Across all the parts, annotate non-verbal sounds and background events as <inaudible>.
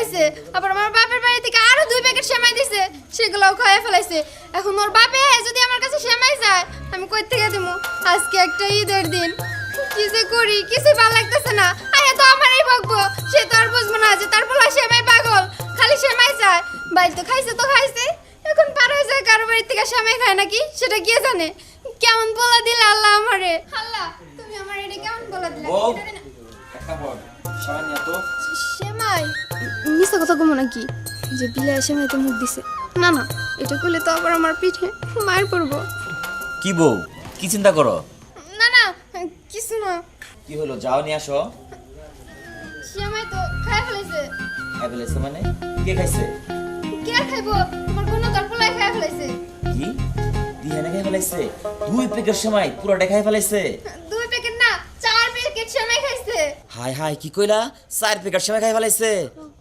খাইছে আবার আমার বাপের বাড়ি থেকে আরও দুই প্যাকেট সেমাই দিছে সেগুলোও খাইয়ে ফেলাইছে। এখন ওর বাপে যদি আমার কাছে সেমাই যায় আমি কই থেকে দেবো আজকে একটা ঈদের দিন। কি যে করি কিছু ভালো লাগতেছে না। আয়া তো আমারই বকবো সে তো আর বুঝব না যে তার পোলা সেমাই পাগল খালি সেমাই চায়। বাড়ি তো খাইছে তো খাইছে। এখন পার হয়ে যায় কারও বাড়ি থেকে সেমাই খায় নাকি? সেটা কে জানে? কেমন বলা দিলে আল্লাহ আমারে? আল্লাহ তুমি আমার এটা কেমন বলা দিলে? বউ একটা বল সারা নিয়ে তো সেমাই মিশা কথা কমো নাকি যে বিলাই সেমাইতে মুখ দিছে না না এটা করলে তো আবার আমার পিঠে মায়ের পড়ব কি বউ কি চিন্তা করো না না কিছু না কি হলো যাও নিয়ে আসো সেমাই তো খাই ফেলেছে অ্যাভেলেছে মানে কে খাইছে কে খাইবো তোমার কোনো তার খাই ফেলেছে কি দিহানে খাই ফেলাইছে দুই প্যাকেট সময় পুরোটা খাই ফেলাইছে দুই প্যাকেট না চার প্যাকেট সেমাই খাইছে হাই হাই কি কইলা? চার প্যাকেট সময় খাই ফেলাইছে।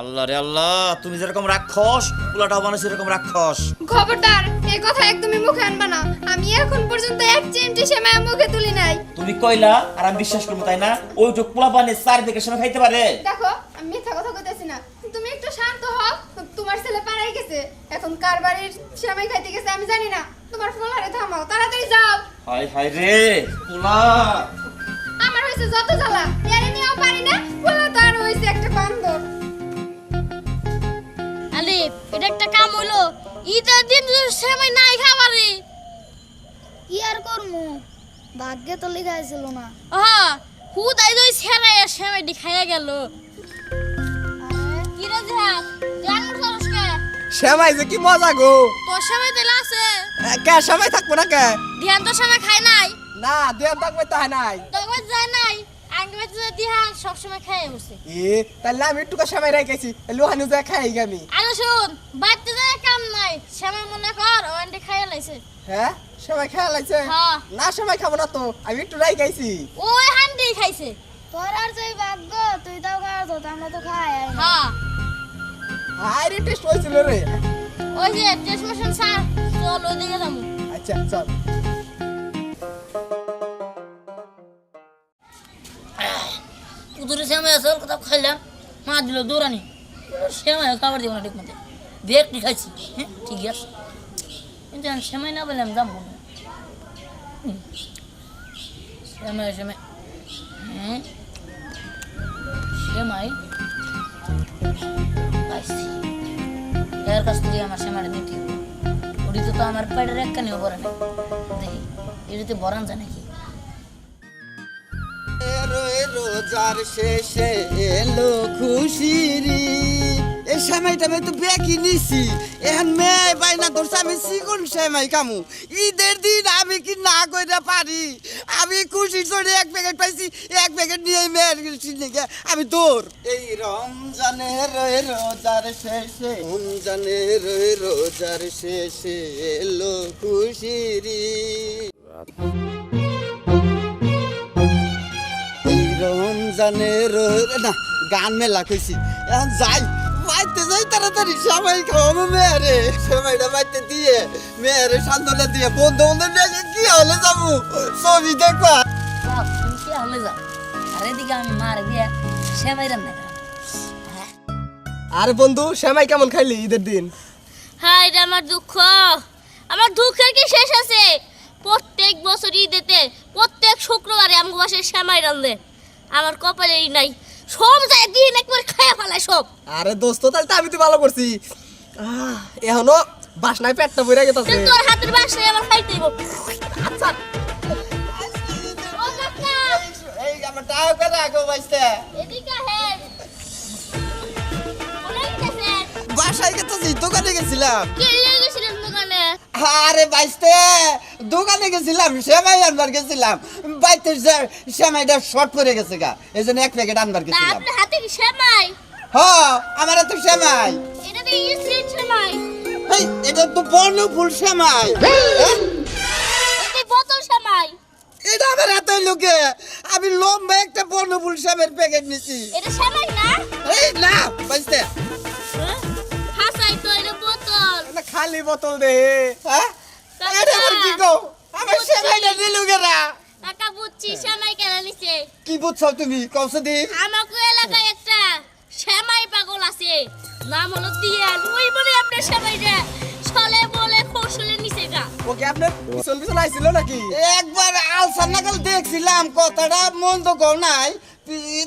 আল্লাহ রে আল্লাহ তুমি যেরকম রাক্ষস পুলাটাও মানুষ এরকম রাক্ষস। খবরদার এই কথা একদমই মুখে আনবা না। আমি এখন পর্যন্ত এক চিমটি সেমাই মুখে তুলি নাই। তুমি কইলা আর আমি বিশ্বাস করব তাই না? ওই টুক পোলা পানি চার প্যাকেট সময় খাইতে পারে। দেখো আমি মিথ্যা কথা কইতেছি না। তুমি একটু শান্ত হও তোমার ছেলে পাড়ায় গেছে। এখন কার বাড়ির সেমাই খাইতে গেছে আমি জানি না। তোমার ফোলারে থামাও তাড়াতাড়ি যাও। হাই হাই রে পোলা! আমার যত জ্বালা। এর নিয়েও পারি না ফোলা তো আর হয়েছে একটা বান্দর। আলিফ এটা একটা কাম হইল ঈদের দিন সেমাই নাই খাবারে। কি আর করমু? ভাগ্যে তো লেখা ছিল না। হ্যাঁ হুদাই দই সেরাই সেমাই দি খাইয়া গেল। কি রে সরস সেমাই যে কি মজা গো। তোর সেমাই দিলে আছে। কে সেমাই থাকব না কে? ধ্যান তো সেমাই খায় নাই। না দেন থাকবে তাই নাই। তবে নাই আগে বেঁচে যে দিহান সব খাইয়ে বসে। এ তাহলে আমি একটু সেমাই রেখেছি। লোহানু যা খাই আমি। আরে শুন বাড়িতে যায় কাম নাই। সেমাই মনে কর ওয়ান্ডে খাইয়া লাইছে। হ্যাঁ? লাগছে হ্যাঁ। না সেমাই খাব না তো আমি একটু রেখেছি। ওই হান্ডি খাইছে। তোর আর যে ভাগ্য তুই তাও খাওয়া তো আমরা তো খাই। হ্যাঁ। আরে টেস্ট হয়েছিল রে। ওই যে টেস্ট মেশিন স্যার। চল ওইদিকে যাব। আচ্ছা চল। কুতুরে সেমাই আছে কোথাও খাইলাম। মা দিল, দৌড়ানি। সেমাই খাবার দিব না ঠিক খাইছি। হ্যাঁ ঠিক আছে। কিন্তু আমি না বললাম দাম কোনো সেমাই সেমাই হ্যাঁ। এর কাছ আমার তো আমার পেটের একখানেও ভরে না দেখি, এটিতে ভরান যায় নাকি? রোজার শেষে এলো খুশিরি এই সময়টা আমি তো বেকি নিছি এখন মেয়ে বাইনা ধরছে আমি চিকন সেমাই কামু ঈদের দিন আমি কি না কইরা পারি? আমি খুশি চড়ে এক প্যাকেট পাইছি এক প্যাকেট নিয়ে মেয়ের নিকে আমি তোর এই রমজানের রোজার শেষে রমজানের রোজার শেষে এলো খুশিরি রমজানের না গান মেলা কইছি। এখন যাই বাইতে যাই তাড়াতাড়ি সবাই খাওয়াবো মেয়েরে। সবাইটা বাইতে দিয়ে মেয়েরে সান্ত্বনা দিয়ে বন্ধু বন্ধু নিয়ে কি হলে যাব? ছবি দেখবা কে হলে যাও? আর এদিকে আমি মার দিয়ে সেবাই রান্না করা আরে বন্ধু সেমাই কেমন খাইলি ঈদের দিন? হাই রে আমার দুঃখ। আমার দুঃখের কি শেষ আছে? প্রত্যেক বছর ঈদেতে প্রত্যেক শুক্রবারে আমার বাসায় শ্যামাই রান্ধে আমার কপালেই নাই। সব যায় দিন একবার খাইয়া ফেলায় সব। আরে দোস্ত তাহলে তো আমি তো ভালো করছি। এখনও বাসনায় পেটটা ভরে গেছে। কিন্তু তোর হাতের বাসায় আমার খাইতে আচ্ছা। এই আমার টাকা করে রাখো বাইতে এদিকে গেছেন বাসায় গেছি দোকানে গেছিলাম। আরে বাইতে দোকানে গেছিলাম সেমাই আনবার গেছিলাম। বাইতে সেমাইটা শর্ট করে গেছে গা এই জন্য এক প্যাকেট আনবার গেছিলাম। আপনার হাতে কি শ্যামাই হ আমার তো সেমাই। এটা তো ইসলিট শ্যামাই এই এটা তো বর্ণ ফুল সেমাই হ্যাঁ? বোতল শ্যামাই এটা আমার হাতে লোকে। আমি লম্বা একটা বর্ণ ফুল সেমের প্যাকেট নিছি। এটা শ্যামাই না? এই না বাইতে খালি বোতল দে হ্যাঁ? এটা কি কও? আমার সেমাইটা দিলু গেরা কাকা বুঝছি শ্যামাই কেন নিছে কি বুঝছ তুমি? কৌশো দি আমাকে এলাকায় একটা শ্যামাই পাগল আছে। নাম হলো দিয়াল। ওই বলে আপনার শ্যামাইটা ছলে বলে কৌশলে নিছে গা। ওকে আপনার পিছন পিছন আইছিল নাকি? একবার আলসার নাগাল দেখছিলাম কথাটা মন্দ কর নাই। পি-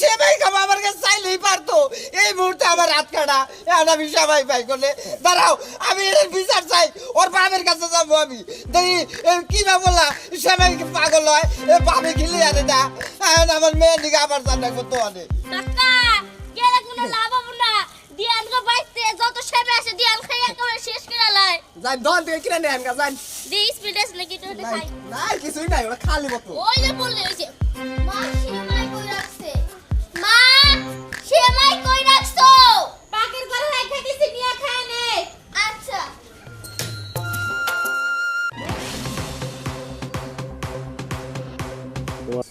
তাও সেবাই খাব আমার কাছে চাইলেই পারতো। এই মুহূর্তে আমার হাত কাটা। এখন আমি সেবাই পাই করলে। দাঁড়াও আমি এর বিচার চাই। ওর বাপের কাছে যাব আমি। দেখি কি না বললা সেবাই পাগল হয়? এ বাপে গিলে আরে না। এখন আমার মেয়ের দিকে আবার করতে লাভ হবে না। বাইতে যত শ্যামা আছে দিয়াল খাই একেবারে শেষ করে লাই যাই দোকান থেকে কিনে নেন গা যাই। দি স্পিড আছে নাকি? তো খাই। নাই কিছুই নাই ওটা খালি মতো ওই যে বললে ওই যে।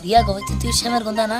রিয়া গো তুই তুই শ্যামের গন্ধা না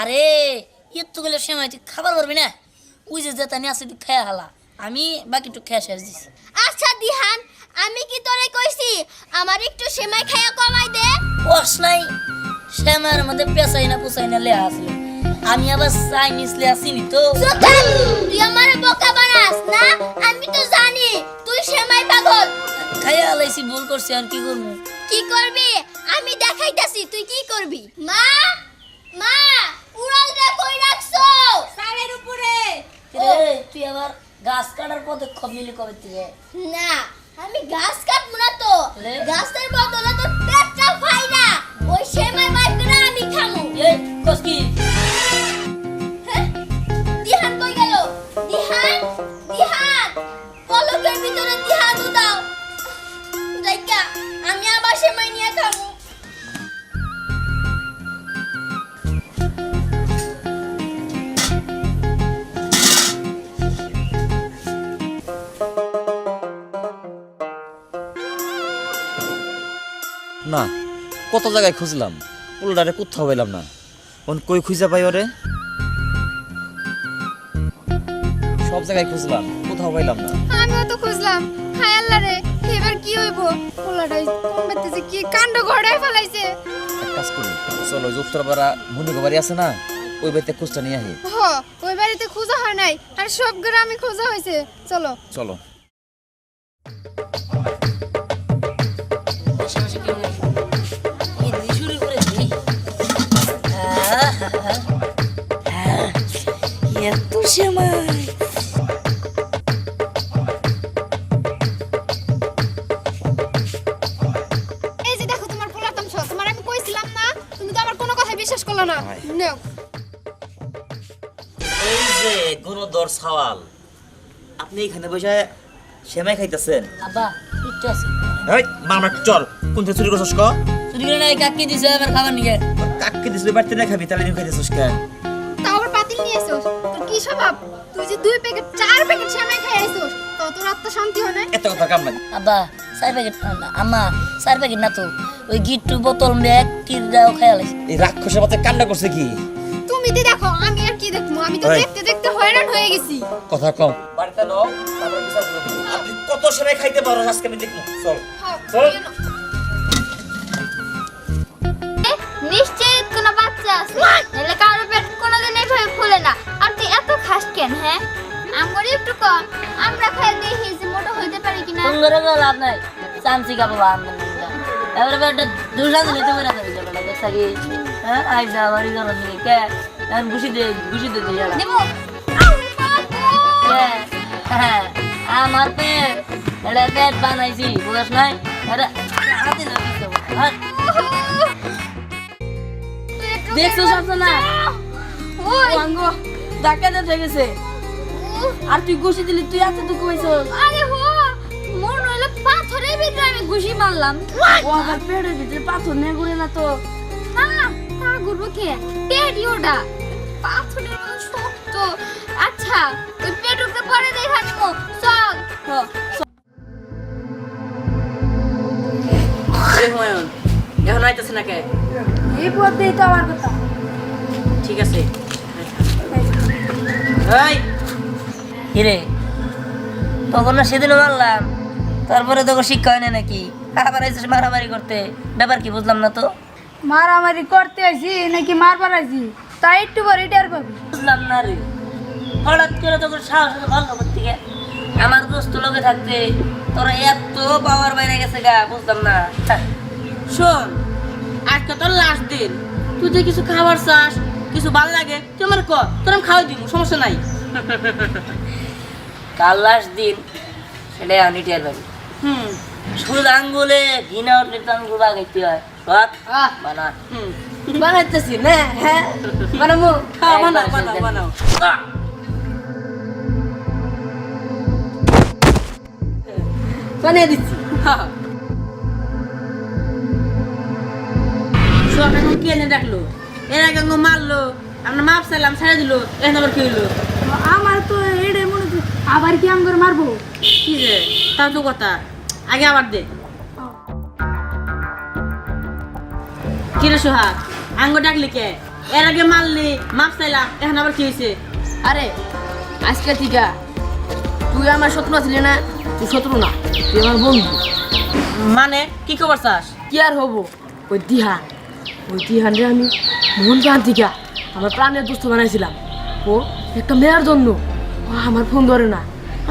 আরে ইয়ে তো গেলে শ্যামাই তুই খাবার পারবি না? ওই যে যেটা নিয়ে আসে তুই খেয়ে হালা। আমি বাকি একটু খেয়ে শেষ দিছি। আচ্ছা দিহান আমি কি তোরে কইছি আমার একটু সেমাই খাইয়া কমাই দে? কষ নাই শ্যামার মধ্যে পেছাই না পুষাই না লেয়া আসলো আমি আবার চাইনিজ লেয়া চিনি তো। তুই আমার বোকা বানাস না? আমি তো জানি তুই সেমাই পাগল। খাইয়া হালাইছি ভুল করছি আর কি করব? কি করবি? আমি দেখাইতাছি তুই কি করবি? মা মা! উড়ালটা কই রাখছো? সারের উপরে। রে তুই আবার গাছ কাটার পদক্ষেপ নিলি কবে থেকে? না আমি গাছ কাটবো না তো? গাছের বদলে তো পেটটা ফাই না। ওই সেমাই বাই আমি খামু। এই কস কত জায়গায় খুঁজলাম? পোলাটারে কোথাও পেলাম না। কোন কই খুঁজে পাই ওরে? সব জায়গায় খুঁজলাম কোথাও পাইলাম না। আমিও তো খুঁজলাম। হায় আল্লাহ রে এবার কি হইব? পোলাটাই যে কি কাণ্ড ঘটায় ফেলাইছে। এক কাজ করি চলো ওই উত্তরপাড়া মনিক বাড়ি আছে না ওই বাড়িতে খোঁজটা নিয়ে আহি। হ ওই বাড়িতে খোঁজা হয় নাই আর সব গ্রামে খোঁজা হয়েছে চলো। চলো। আপনি এখানে বসে সেমাই খাইতেছেন? আব্বা একটু আছে। এই চল কোন থেকে চুরি করছস ক? চুরি করে নাই কাকি দিছে আমার খাবার নিয়ে। কাককে দিছিল বাড়িতে না খাবি? তাহলে নিয়ে খাইতেছস কেন? তাও আবার পাতিল নিয়ে তোর কি স্বভাব? তুই যে দুই প্যাকেট চার প্যাকেট সেমাই খাই আইছস তো তোর আত্মা শান্তি হয় না এত কথা কাম নাই। আব্বা চার প্যাকেট আম্মা চার প্যাকেট না তো ওই গিট্টু বোতল ব্যাগ টিরদাও খাইয়া লাইছে এই রাক্ষসের মতো কান্না করছে কি? তুমি দি দেখো আমি আর কি দেখব? আমি তো দেখতে হয়রান হয়ে গেছি। কথা কম বাড়িতে নাও তারপর বিচার করব আপনি কত সময় খাইতে পারো আজকে আমি দেখব। চল। চল। নিশ্চয়ই কোনো বাচ্চা আছে? নাহলে কারও পেট কোনোদিন এইভাবে ফুলে না। আর তুই এত খাস কেন হ্যাঁ? আমার একটু কম। আমরা খাই দেখি যে মোটা হইতে পারি কিনা। সুন্দর করে লাভ নাই। চামচি কাপড় বান্ধব এবারে বেটা দুসান নিতে পারে না বেটা দেখছা কি? হ্যাঁ আইসা বাড়ি গরম নিয়ে কে? এখন ঘুষি দে ঘুষি দে দিয়ে দেবো? আউ, বাবা! কে হ্যাঁ এটা পেট বানাইছি বুঝাস নাই? না দিতে দেখছ না? ধাক্কা দিয়ে গেছে। আর তুই ঘুষি দিলি তুই এত দুঃখ পাইছ আরে হো মন হইল পাথরের ভিতরে আমি ঘুষি মারলাম। ও আবার পেটের ভিতরে পাথর নিয়ে ঘুরে না তো? না তা করব কে? ওটা পাথরের আচ্ছা ওই পেট উঠতে পরে দেখা নিবো চল। হুমায়ুন এখন আইতেছে না কে এই পথ দিয়ে তো আমার কথা। ঠিক আছে। এই। হিরে তখন না সেদিনও মারলাম। তারপরে তোকে শিক্ষা হয় না নাকি? আবার মারামারি করতে। ব্যাপার কি বুঝলাম না তো? মারামারি করতে আইছি নাকি মারবার আইছি? তাই একটু পরে টের পাবি বুঝলাম না রে। হঠাৎ করে তোকে সাহস ভালো করতে গে আমার দোস্ত লোকে থাকতে তোরা এত পাওয়ার বাইরে গেছে গা বুঝলাম না। শোন আজকে তোর লাস্ট দিন। তুই যে কিছু খাবার চাস কিছু ভালো লাগে তুই আমার কর তোর আমি খাওয়াই দিব সমস্যা নাই। <laughs> কাল লাস্ট দিন সেটাই আমি টের পাবি হুম। শুধু আঙ্গুলে ঘিনা উঠলে তো আঙ্গুল বাগাইতে হয়। বানা হুম। বানাইতেছি না হ্যাঁ। বানাবো হ্যাঁ, বানাও, বানাও, বানাও। বানিয়ে দিচ্ছি। সব এখন কে এনে ডাকলো? এর আগে মারলো আমরা মাপ চাইলাম ছেড়ে দিল এখন আবার কি হইল? আমার তো এটাই মনে হচ্ছে আবার কি আম মারবো? কি রে তাও তো কথা। আগে আবার দে। কি রে সোহাগ আঙ্গ ডাকলি কে? এর আগে মারলি মাপ চাইলাম এখন আবার কি হয়েছে আরে আজকে থেকে তুই আমার শত্রু ছিলি না তুই শত্রু না তুই আমার বন্ধু। মানে কি খবর চাস? কি আর হব? ওই দিহান ওই দিহান রে আমি মন প্রাণ থেকে আমার প্রাণের দুস্থ বানাইছিলাম। ও একটা মেয়ের জন্য। ও আমার ফোন ধরে না।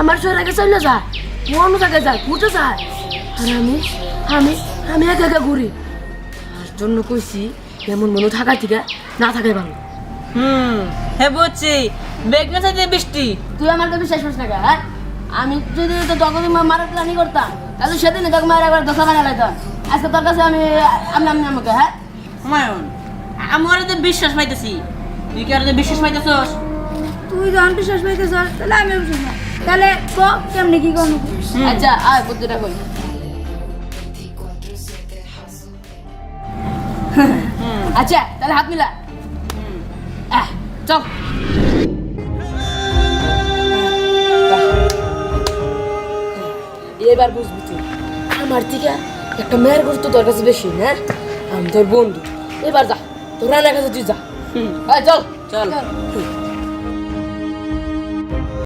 আমার শহর আগে চলে যায় ও অন্য জায়গায় যায় ঘুরতে যায়। আর আমি আমি আমি একা একা ঘুরি। তার জন্য কইছি এমন মনে থাকা থেকে না থাকাই ভালো। হুম হে বুঝছি। বেগনে চাইতে বৃষ্টি? তুই আমার তো বিশ্বাস করিস না কে, হ্যাঁ? আমি যদি তো তখন মারার প্ল্যানই করতাম তাহলে সেদিন তোকে মারা একবার দশা বানা লাইতাম। আজকে তোর কাছে আমি আমি আমি আমাকে হ্যাঁ? হুমায়ুন আমার তো বিশ্বাস পাইতেছি। তুই কি আর বিশ্বাস পাইতেছস? তুই যখন বিশ্বাস পাইতেছ তাহলে আমি বিশ্বাস না তাহলে ক কেমনি কি করব? আচ্ছা আয় বুদ্ধিটা কই? আচ্ছা তাহলে হাত মিলা। আহ, চল এবার বুঝবি তুই। আমার থেকে একটা মেয়ের গুরুত্ব তোর কাছে বেশি হ্যাঁ আমি তোর বন্ধু। এবার যা তোর রানার কাছে তুই যা। চল। চল।